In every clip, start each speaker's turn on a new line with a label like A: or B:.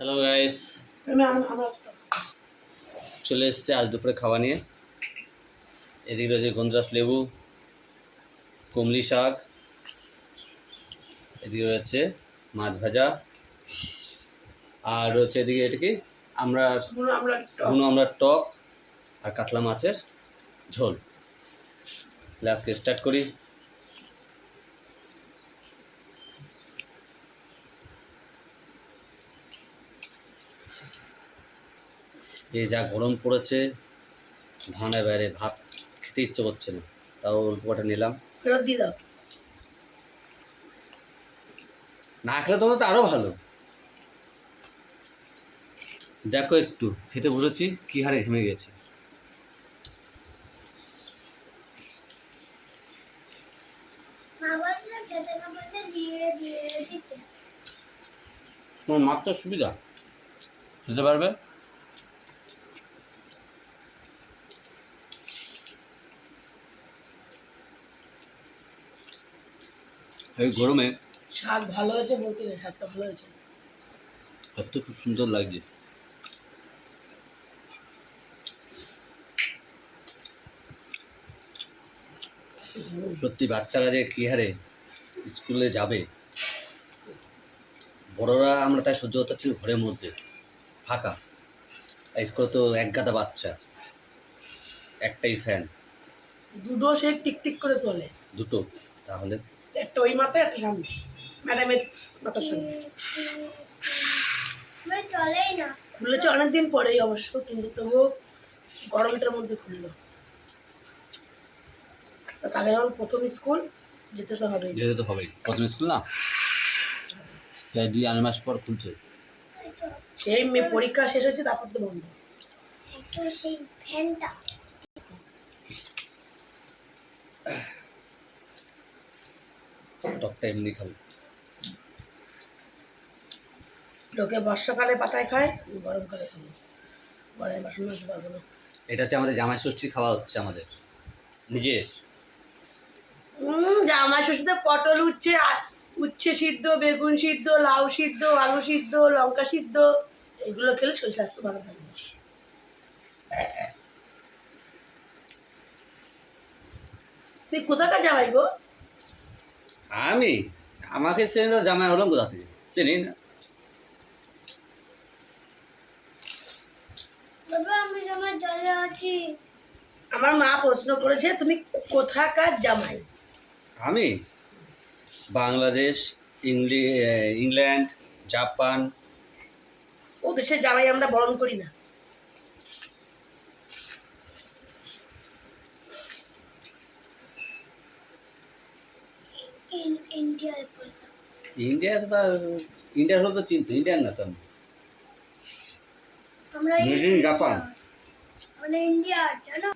A: Hello guys চলে এসছে আজ দুপুরে খাওয়া নিয়ে। এদিকে রয়েছে গন্ধরাস লেবু কুমলি শাক এদিকে রয়েছে মাছ ভাজা আর রয়েছে এদিকে এটা কি? আমরা বুনো আমরা টক। আর কাতলা মাছের ঝোল। তাহলে আজকে স্টার্ট করি। এই যা গরম পড়েছে ধানের বাইরে ভাত খেতে ইচ্ছে করছে না। তাও অল্প কটা নিলাম।
B: ফেরত দিয়ে দাও।
A: না খেলে তোমার তো আরও ভালো। দেখো একটু খেতে বসেছি কি হারে ঘেমে গেছে। তোমার মাছটা সুবিধা? খেতে পারবে? এই গরমে
B: স্বাদ ভালো হয়েছে বলতে শাকটা ভালো হয়েছে।
A: এত খুব সুন্দর লাগছে। সত্যি বাচ্চারা যে কী হারে স্কুলে যাবে। বড়রা আমরা তাই সহ্য করতে পারছি ঘরের মধ্যে। ফাঁকা। স্কুলে তো এক গাদা বাচ্চা। একটাই ফ্যান
B: দুটো সে টিকটিক করে চলে।
A: দুটো তাহলে
B: একটা ওই মাথায় একটা সামনে ম্যাডামের মাথার সামনে
C: চলেই না।
B: খুলেছে অনেকদিন পরেই অবশ্য কিন্তু তবুও গরমটার মধ্যে খুললো। তো যখন প্রথম স্কুল যেতে তো হবে
A: যেতে তো হবেই। প্রথম স্কুল না? তাই দুই আড়াই মাস পর খুলছে।
B: সেই মেয়ে পরীক্ষা শেষ হচ্ছে তারপর তো বন্ধ।
C: সেই ফ্যানটা।
A: টকটা এমনি খাব।
B: লোকে বর্ষাকালে পাতায় খায় গরমকালে খাব। গরমে মাজতে পারব না।
A: এটা হচ্ছে আমাদের জামাই ষষ্ঠী খাওয়া হচ্ছে আমাদের। নিজের?
B: জামাই ষষ্ঠীতে পটল উচ্ছে উচ্ছে সিদ্ধ বেগুন সিদ্ধ লাউ সিদ্ধ আলু সিদ্ধ লঙ্কা সিদ্ধ এগুলো খেলে শরীর স্বাস্থ্য ভালো থাকবে তুই কোথাকার জামাই গো?
A: আমি? আমাকে চেনে তো জামাই হলাম কোথা থেকে? চিনি না।
C: আমার
B: আমার মা প্রশ্ন করেছে তুমি কোথাকার জামাই?
A: আমি? বাংলাদেশ ইংলি ইংল্যান্ড জাপান।
B: ও দেশের জামাই আমরা বরণ করি না।
C: ইন্ডিয়ায়
A: ইন্ডিয়ার বা ইন্ডিয়ার হলো তো চিনতো ইন্ডিয়ান না তো আমি।
C: আমরা
A: Made
C: আমরা ইন্ডিয়া জানো?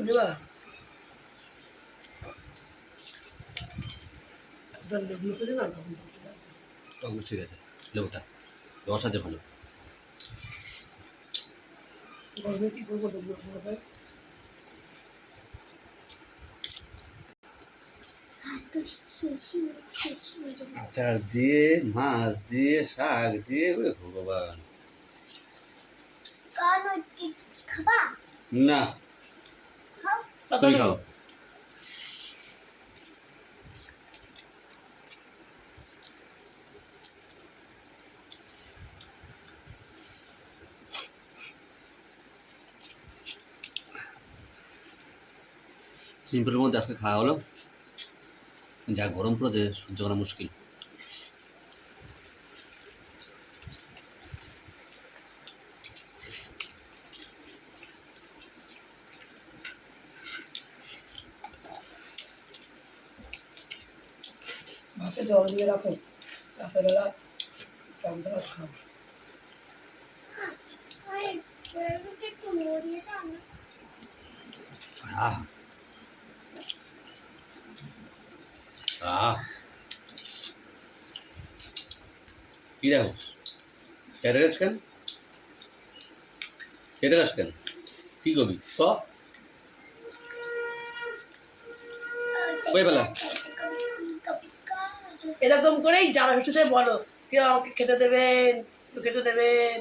B: বুঝবা লেবু করে না তখন
A: টক ঠিক আছে। লেবুটা। রস আছে ভালো। আচার দিয়ে মাছ দিয়ে শাক দিয়ে ওরে ভগবান।
C: কান কি খাবা?
A: না। তুমি খাও। সিম্পলের মধ্যে আজকে খাওয়া হলো। যা গরম পড়েছে সহ্য করা মুশকিল।
B: ভাতে জল দিয়ে রাখো রাতেরবেলা ভাত খাও।
A: আহ। আহ। কী দেখো? কেটে গেছ কেন? কেটে গেছ কেন? কী করবি? ক কই বেলা?
B: এরকম করেই জামা ষষ্ঠীতে বলো, কেউ আমাকে খেতে দেবেন, কেউ খেতে দেবেন।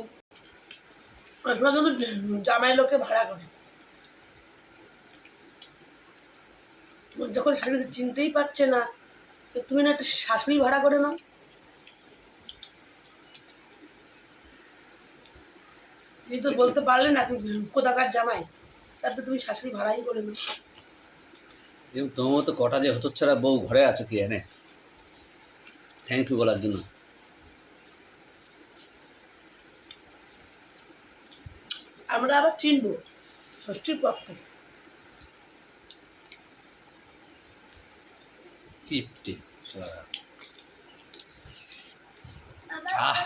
B: তোমরা কিন্তু, জামাই লোককে ভাড়া করে। যখন শাশুড়ি চিনতেই পারছে না তো তুমি না একটা শাশুড়ি ভাড়া করে নাও। তুমি তো বলতে পারলে না তুমি কোথাকার জামাই তার তো তুমি শাশুড়ি ভাড়াই করে নাও।
A: এবং তোমার মতো কটা যে হতচ্ছাড়া বউ ঘরে আছে কি এনে? থ্যাংক ইউ বলার জন্য।
B: আমরা আবার চিনবো ষষ্ঠীর পর
C: আবার
A: আহ